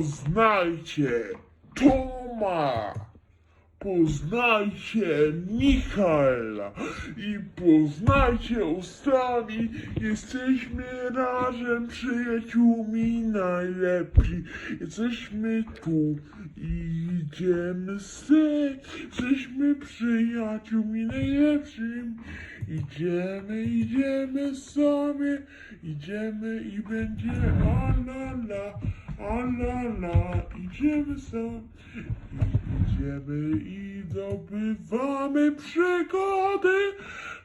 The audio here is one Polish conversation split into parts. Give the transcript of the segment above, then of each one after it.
Poznajcie Toma, poznajcie Michaela i poznajcie ustami. Jesteśmy razem przyjaciółmi najlepsi. Jesteśmy tu i idziemy se. Jesteśmy przyjaciółmi najlepszymi. Idziemy, idziemy sobie, idziemy i będzie a la la, a la la, idziemy sobie, idziemy i zdobywamy przygody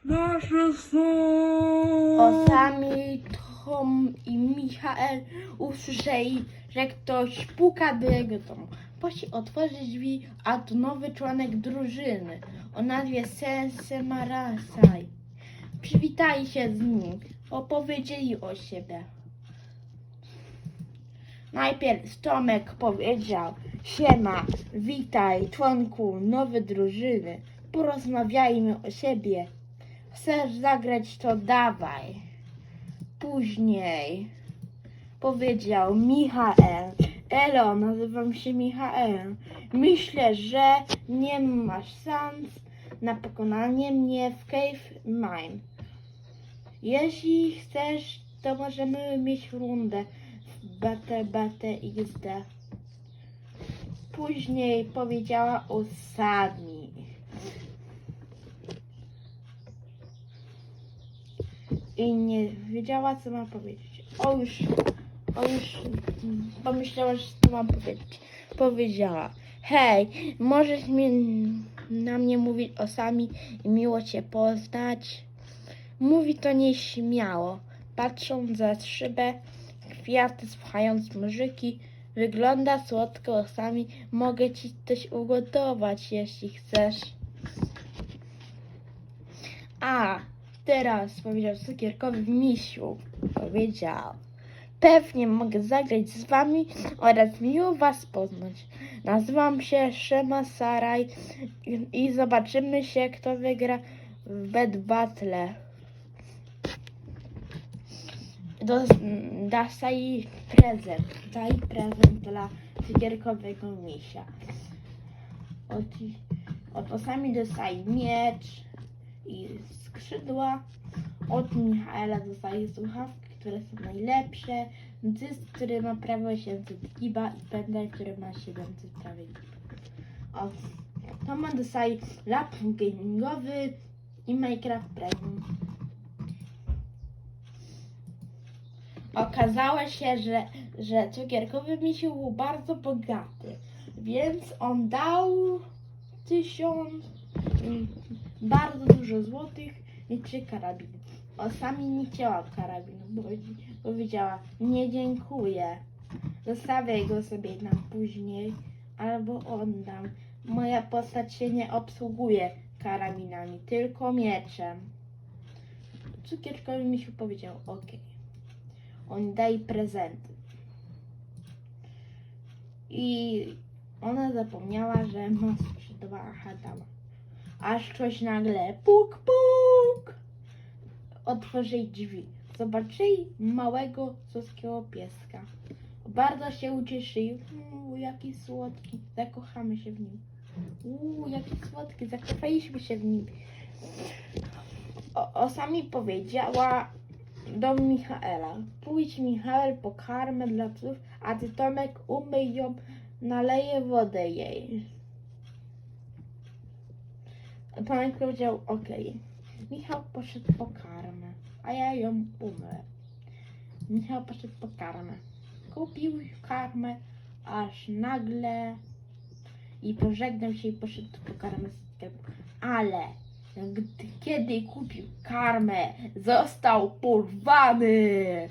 nasze są. Osami Tom i Michael usłyszeli, że ktoś puka do jego domu. Poszli otworzyć drzwi, a to nowy członek drużyny o nazwie Sense Marasai. Przywitali się z nim, opowiedzieli o siebie. Najpierw Tomek powiedział, siema, witaj członku nowej drużyny, porozmawiajmy o siebie. Chcesz zagrać, to dawaj. Później powiedział Michael. Elo, nazywam się Michael. Myślę, że nie masz szans na pokonanie mnie w Cave Mine. Jeśli chcesz, to możemy mieć rundę BT, BT XD. Później powiedziała Osami. i nie wiedziała, co ma powiedzieć. O już, o już pomyślała, że co mam powiedzieć. Powiedziała, hej, możesz mi, na mnie mówić o sami i miło cię poznać. Mówi to nieśmiało, patrząc za szybę, kwiaty słuchając muzyki. Wygląda słodko sami. Mogę ci coś ugotować, jeśli chcesz. A, teraz powiedział cukierkowy misiu. Powiedział. Pewnie mogę zagrać z wami oraz miło was poznać. Nazywam się Szema Saraj i- i zobaczymy się, kto wygra w Bed Battle. Do, daj prezent. Daj prezent dla cukierkowego misia. Od, od osami dostaje miecz i skrzydła. Od Michaela dostaje słuchawki, które są najlepsze. Dysk, który ma prawie 800 giga i pendrive, który ma 700 prawie giga. Od Toma dostaje laptop gamingowy i Minecraft Premium. Okazało się, że, że cukierkowy misiu był bardzo bogaty, więc on dał tysiąc, mm, bardzo dużo złotych i trzy karabiny. Osami nie chciała karabinu, bo powiedziała, nie dziękuję, zostawię go sobie na później, albo oddam. Moja postać się nie obsługuje karabinami, tylko mieczem. Cukierkowy misiu powiedział, okej. On daje prezenty. I ona zapomniała, że ma skrzydła Hadama. Aż ktoś nagle puk puk otworzyli drzwi. Zobaczyli małego słoskiego pieska. Bardzo się ucieszyli. Uuu, jaki słodki. Zakochamy się w nim. Uuu, jaki słodki. Zakochaliśmy się w nim. O, Osami powiedziała do Michaela. Pójdź Michael po karmę dla psów, a ty Tomek umyj ją, naleje wodę jej. Tomek powiedział okej. Michał poszedł po karmę, a ja ją umyłem. Michał poszedł po karmę. Kupił karmę, aż nagle i pożegnał się i poszedł po karmę z sklepu. Ale kiedy kupił karmę, został porwany.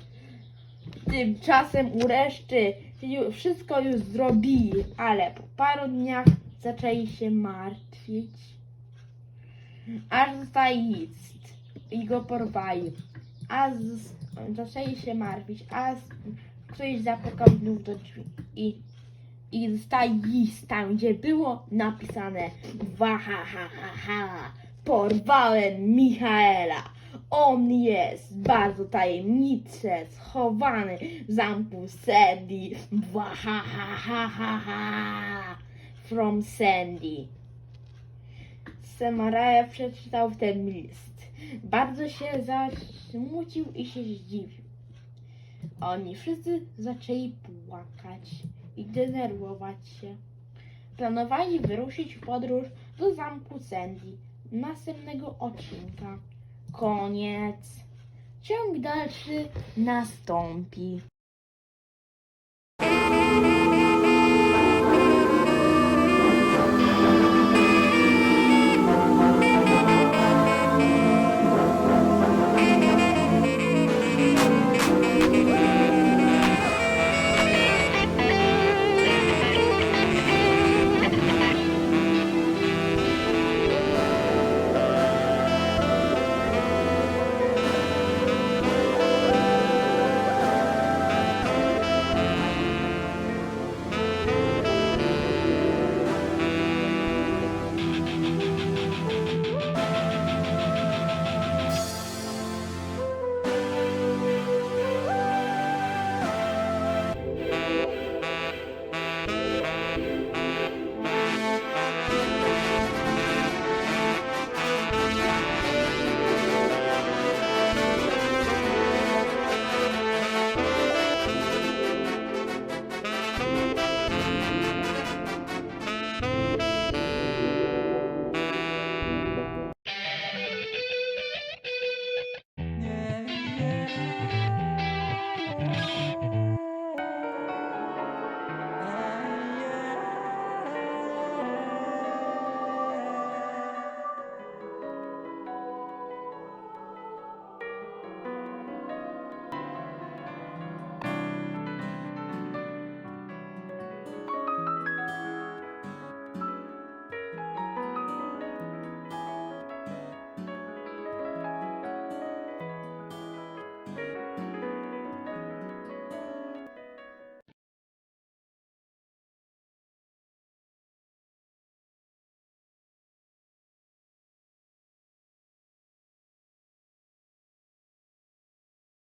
Tymczasem u reszty wszystko już zrobili, ale po paru dniach zaczęli się martwić. Aż zostali list i go porwali. A z, zaczęli się martwić, a z, ktoś zapukał znów do drzwi i i dostali list tam, gdzie było napisane Wahahaha, porwałem Michaela. On jest bardzo tajemniczy, schowany w zamku Sandy. Wahahahaha. From Sandy. Samaraja przeczytał ten list. Bardzo się zasmucił i się zdziwił. Oni wszyscy zaczęli płakać i denerwować się. Planowali wyruszyć w podróż do zamku Sandy następnego odcinka. Koniec. Ciąg dalszy nastąpi.